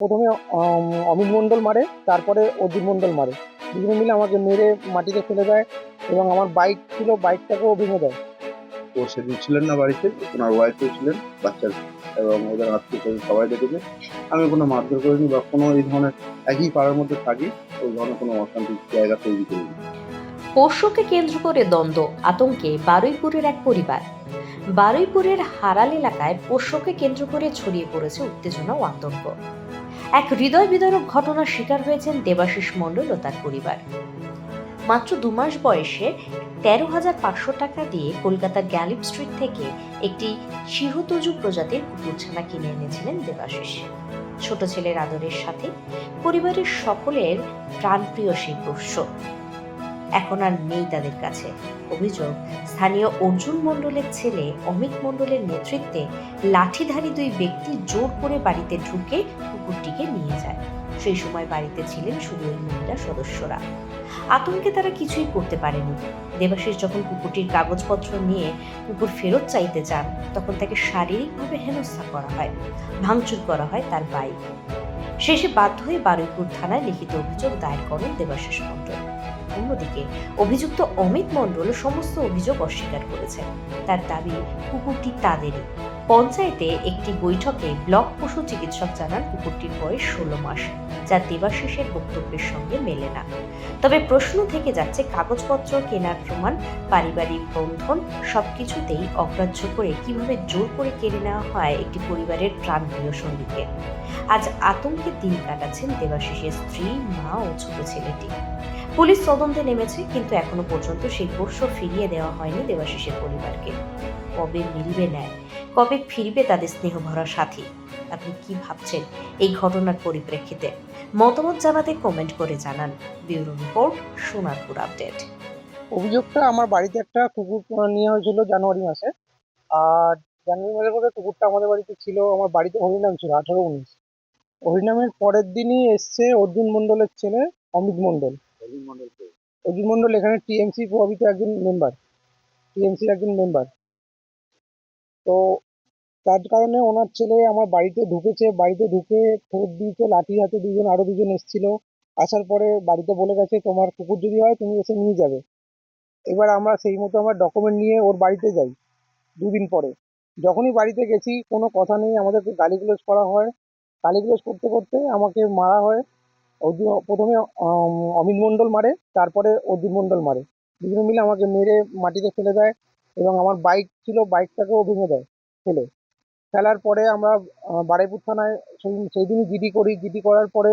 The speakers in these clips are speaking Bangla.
প্রথমে অমিত মণ্ডল মারে তারপরে অর্জুন মণ্ডল মারে। দুজনে মিলে আমাকে মেরে মাটিতে ফেলে দেয় এবং আমার বাইক ছিল বাইকটাকেও ভেঙে দেয়। ও সেদিন ছিলেন না বাড়িতে ওনার ওয়াইফও ছিলেন বাচ্চার এবং ওদের আত্মীয় স্বজন সবাই দেখেছে। আমি কোনো মারধর করিনি বা কোনো এই ধরনের একই পাড়ার মধ্যে থাকি ওই ধরনের কোনো অশান্তির জায়গা তৈরি করিনি। পোষ্যকে কেন্দ্র করে দ্বন্দ্ব আতঙ্কে বারুইপুরের এক পরিবার। বারুইপুরের হারাল এলাকায় পোষ্যকে কেন্দ্র করে ছড়িয়ে পড়েছে উত্তেজনা ও আতঙ্ক। এক হৃদয় বিদারক ঘটনার শিকার হয়েছেন দেবাশিস মণ্ডল ও তার পরিবার। মাত্র দু মাস বয়সে তেরো হাজার পাঁচশো টাকা দিয়ে কলকাতার গ্যালিপ স্ট্রিট থেকে একটি শিহতজু প্রজাতির কুকুরছানা কিনে এনেছিলেন দেবাশিস। ছোট ছেলের আদরের সাথে পরিবারের সকলের প্রাণপ্রিয় সেই পোষ্য এখন আর নেই তাদের কাছে। অভিযোগ, স্থানীয় অর্জুন মণ্ডলের ছেলে অমিত মণ্ডলের নেতৃত্বে লাঠিধারী দুই ব্যক্তি জোর করে বাড়িতে ঢুকে কুকুরটিকে নিয়ে যায়। সেই সময় বাড়িতে ছিলেন শুধু ওই মহিলা সদস্যরা। আতঙ্কে তারা কিছুই করতে পারেনি। দেবাশিস যখন কুকুরটির কাগজপত্র নিয়ে কুকুর ফেরত চাইতে যান, তখন তাকে শারীরিকভাবে হেনস্থা করা হয়, ভাঙচুর করা হয় তার বাইক শেষে বাধ্য হয়ে বারুইপুর থানায় লিখিত অভিযোগ দায়ের করেন দেবাশিস মণ্ডল। অন্যদিকে, অভিযুক্ত অমিত মণ্ডল সমস্ত অভিযোগ অস্বীকার করেছেন তার দাবি, কুকুরটি তাদেরই। পঞ্চায়েতে একটি বৈঠকে ব্লক পশু চিকিৎসক জানান কুকুরটির বয়স ষোলো মাস, যা দেবাশিসের বক্তব্যের সঙ্গে মেলে না। তবে প্রশ্ন থেকে যাচ্ছে, কাগজপত্র কেনার প্রমাণ, পারিবারিক বন্ধন, সবকিছুতেই অগ্রাহ্য করে কীভাবে জোর করে কেড়ে নেওয়া হয় একটি পরিবারের প্রাণপ্রিয় সঙ্গীকে। আজ আতঙ্কে দিন কাটাচ্ছেন দেবাশিসের স্ত্রী, মা ও ছোট ছেলেটি। পুলিশ তদন্তে নেমেছে, কিন্তু এখনও পর্যন্ত সেই পোষ্য ফিরিয়ে দেওয়া হয়নি দেবাশিসের পরিবারকে। কবে মিলবে ন্যায়? কবে ফিরবে তাদের স্নেহভরা সাথী? আপনি কি ভাবছেন এই ঘটনার পরিপ্রেক্ষিতে? মতামত জানাতে কমেন্ট করে জানান। Bureau report, Sonarpur update. অভিযোগটা আমার বাড়িতে একটা কুকুর নিয়ে হয়েছিল জানুয়ারি মাসে। আর জানুয়ারি মাসে পরে কুকুরটা আমাদের বাড়িতে ছিল, আমার বাড়িতে হরিনাম ছিল, আঠারো উনিশ। হরিনামের পরের দিনই এসছে অর্জুন মণ্ডলের ছেলে অমিত মণ্ডল। অর্জুন মণ্ডল এখানে টিএমসি প্রভাবিত একজন মেম্বার টিএমসির একজন মেম্বার তো তার কারণে ওনার ছেলে আমার বাড়িতে ঢুকেছে। বাড়িতে ঢুকে ঠোঁট দিয়েছে, লাঠি হাতে দুজন, আরও দুজন এসেছিল। আসার পরে বাড়িতে বলে গেছে, তোমার কুকুর যদি হয়, তুমি এসে নিয়ে যাবে। এবার আমরা সেই মতো আমার ডকুমেন্ট নিয়ে ওর বাড়িতে যাই, দুদিন পরে। যখনই বাড়িতে গেছি, কোনো কথা নেই, আমাদেরকে গালিগুলোজ করা হয়। গালিগুলোজ করতে করতে আমাকে মারা হয়। প্রথমে অমিত মণ্ডল মারে, তারপরে অর্জুন মণ্ডল মারে। দুজনে মিলে আমাকে মেরে মাটিতে ফেলে দেয় এবং আমার বাইক ছিল বাইকটাকেও ভেঙে দেয়, ফেলে। ফেলার পরে আমরা বারুইপুর থানায় সেই সেই দিনই জিডি করি। জিডি করার পরে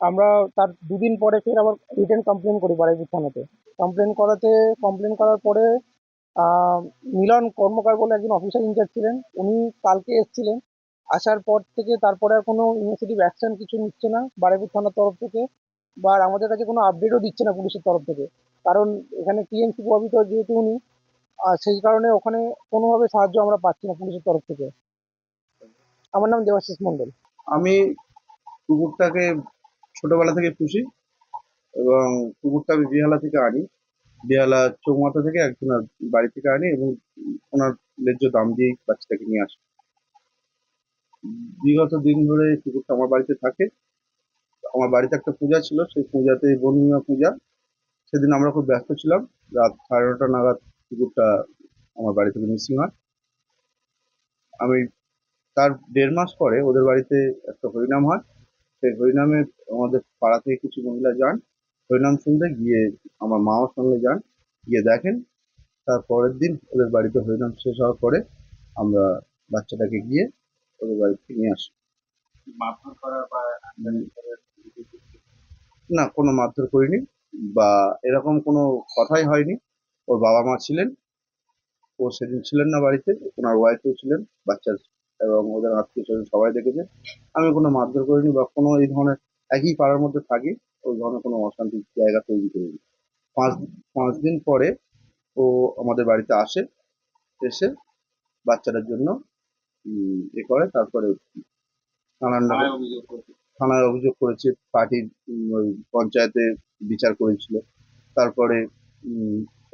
আমরা তার দুদিন পরে ফের আবার রিটার্ন কমপ্লেন করি বারুইপুর থানাতে। কমপ্লেন করাতে কমপ্লেন করার পরে মিলন কর্মকার বলে একজন অফিসার ইনচার্জ ছিলেন। উনি কালকে এসেছিলেন। আসার পর থেকে তারপরে আর কোনো ইনভেস্টিটিভ অ্যাকশন কিছু নিচ্ছে না বারুইপুর থানার তরফ থেকে বা আমাদের কাছে কোনো আপডেটও দিচ্ছে না পুলিশের তরফ থেকে। কারণ এখানে টিএমসি প্রভাবিত যেহেতু উনি আহ, সেই কারণে ওখানে কোনোভাবে সাহায্য আমরা পাচ্ছি না পুলিশের তরফ থেকে। আমার নাম দেবাশিস মণ্ডল। আমি কুকুরটাকে ছোটবেলা থেকে পুষি এবং কুকুরটা আমি বিহালা থেকে আনি। বিহালা চৌমাথা থেকে একজনের বাড়ি থেকে আনি এবং ওনার ন্যায্য দাম দিয়েই বাচ্চাটাকে নিয়ে আসি। বিগত দিন ধরে কুকুরটা আমার বাড়িতে থাকে। আমার বাড়িতে একটা পূজা ছিল, সেই পূজাতে বর্ণিমা পূজা। সেদিন আমরা খুব ব্যস্ত ছিলাম। রাত সাড়ে নটা নাগাদ কুকুরটা আমার বাড়ি থেকে মিসিং হয়। আমি তার দেড় মাস পরে ওদের বাড়িতে একটা হরিনাম হয়। সেই হরিনামে আমাদের পাড়া থেকে কিছু মহিলা যান। হরিনাম শুনতে গিয়ে আমার মাও সঙ্গে যান। গিয়ে দেখেন, তার পরের দিন ওদের বাড়িতে হরিনাম শেষ হওয়ার পরে আমরা বাচ্চাটাকে গিয়ে ওদের বাড়ি থেকে নিয়ে আসি। না কোনো মারধর করিনি বা এরকম কোনো কথাই হয়নি। ওর বাবা মা ছিলেন ও সেদিন ছিলেন না বাড়িতে ওনার ওয়াইফও ছিলেন বাচ্চার এবং ওদের আত্মীয় স্বজন সবাই দেখেছে। আমি কোনো মারধর করিনি বা কোনো এই ধরনের একই পাড়ার মধ্যে থাকি ওই ধরনের কোনো অশান্তির জায়গা তৈরি করিনি। পাঁচ পাঁচ দিন পরে ও আমাদের বাড়িতে আসে এসে বাচ্চাটার জন্য এ করে তারপরে থানায় অভিযোগ করেছে। পার্টির ওই পঞ্চায়েতে বিচার করেছিল। তারপরে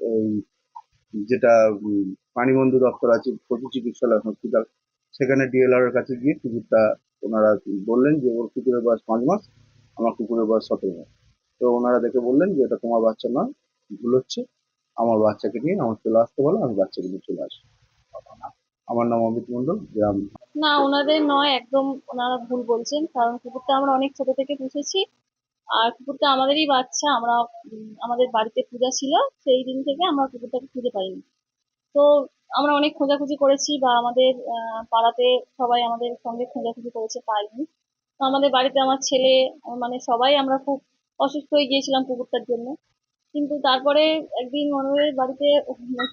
ওই যেটা পানিবন্ধু দপ্তর আছে পশু চিকিৎসালয় হসপিটাল সেখানে ডিএলআর এর কাছে গিয়ে কুকুরটা ওনারা বললেন যে ওর কুকুরের বয়স পাঁচ মাস আমার কুকুরের বয়স সতেরো মাস। তো ওনারা দেখে বললেন যে এটা তোমার বাচ্চা নয় ভুল হচ্ছে। আমার বাচ্চাকে নিয়ে আমার চলে আসতে বলো আমি বাচ্চাকে নিয়ে চলে আসি আমার নাম অমিত মন্ডল গ্রাম। না, ওনাদের নয়, একদম ওনারা ভুল বলছেন, কারণ কুকুরটা আমরা অনেক ছোট থেকে পুষেছি। আর কুকুরটা আমাদেরই বাচ্চা, আমরা আমাদের বাড়িতে পূজা ছিল, সেই দিন থেকে আমরা কুকুরটাকে খুঁজে পাইনি। তো আমরা অনেক খোঁজাখুঁজি করেছি বা আমাদের পাড়াতে সবাই আমাদের সঙ্গে খোঁজাখুঁজি করেছে, পাইনি। তো আমাদের বাড়িতে আমার ছেলে মানে সবাই আমরা খুব অসুস্থ হয়ে গিয়েছিলাম কুকুরটার জন্য। কিন্তু তারপরে একদিন আমাদের বাড়িতে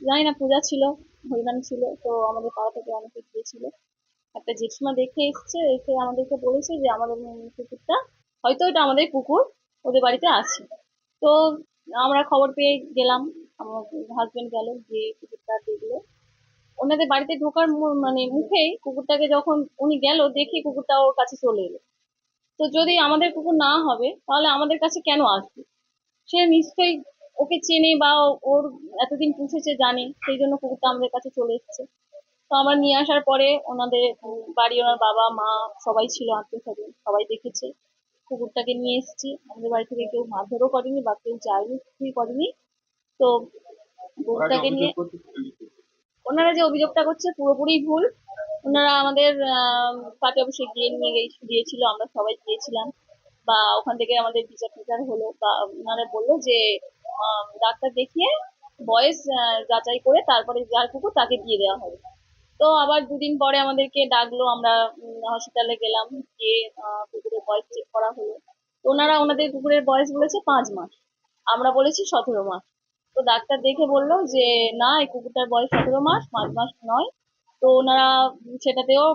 জানি না, পূজা ছিল। হরিনাম ছিল, তো আমাদের পাড়া থেকে অনেকে গিয়েছিল। একটা জেঠিমা দেখে এসছে, এসে আমাদেরকে বলেছে যে আমাদের কুকুরটা হয়তো এটা আমাদের কুকুর ওদের বাড়িতে আছে। তো আমরা খবর পেয়ে গেলাম, আমার হাজবেন্ড গেল যে কুকুরটা দেখল। ওনাদের বাড়িতে ঢোকার মানে মুখেই কুকুরটাকে যখন উনি গেল, দেখে কুকুরটা ওর কাছে চলে এলো। তো যদি আমাদের কুকুর না হবে, তাহলে আমাদের কাছে কেন আসবে? সে নিশ্চয়ই ওকে চেনে বা ওর এতদিন পুষেছে জানে সেই জন্য কুকুরটা আমাদের কাছে চলে এসেছে। তো আমরা নিয়ে আসার পরে ওনাদের বাড়ি ওনার বাবা মা সবাই ছিল আত্মীয় স্বজন সবাই দেখেছে। কুকুরটাকে নিয়ে এসেছি। আমাদের বাড়ি থেকে কেউ মারধরও করেনি বা কেউ যায়নি কিছুই করেনি। তো কুকুরটাকে নিয়ে ওনারা যে অভিযোগটা করছে পুরোপুরি ভুল। ওনারা আমাদের পার্টি অফিসে গিয়ে নিয়ে গিয়ে- গিয়েছিল আমরা সবাই গিয়েছিলাম বা ওখান থেকে আমাদের বিচার টিচার হলো বা ওনারা বলল যে ডাক্তার দেখিয়ে বয়স যাচাই করে তারপরে যার কুকুর তাকে দিয়ে দেওয়া হবে। তো আবার দুদিন পরে আমাদেরকে ডাকলো, আমরা হসপিটালে গেলাম, গিয়ে কুকুরের বয়স চেক করা হলো। ওনারা ওনাদের কুকুরের বয়স বলেছে পাঁচ মাস। আমরা বলেছি সতেরো মাস। তো ডাক্তার দেখে বলল যে, না, এই কুকুরটার বয়স সতেরো মাস, পাঁচ মাস নয়। তো ওনারা সেটাতেও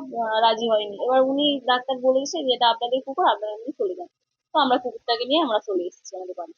রাজি হয়নি। এবার উনি ডাক্তার বলেছে যে, এটা আপনাদের কুকুর, আপনারা নিয়ে চলে যান। তো আমরা কুকুরটাকে নিয়ে আমরা চলে এসেছি আমাদের বাড়ি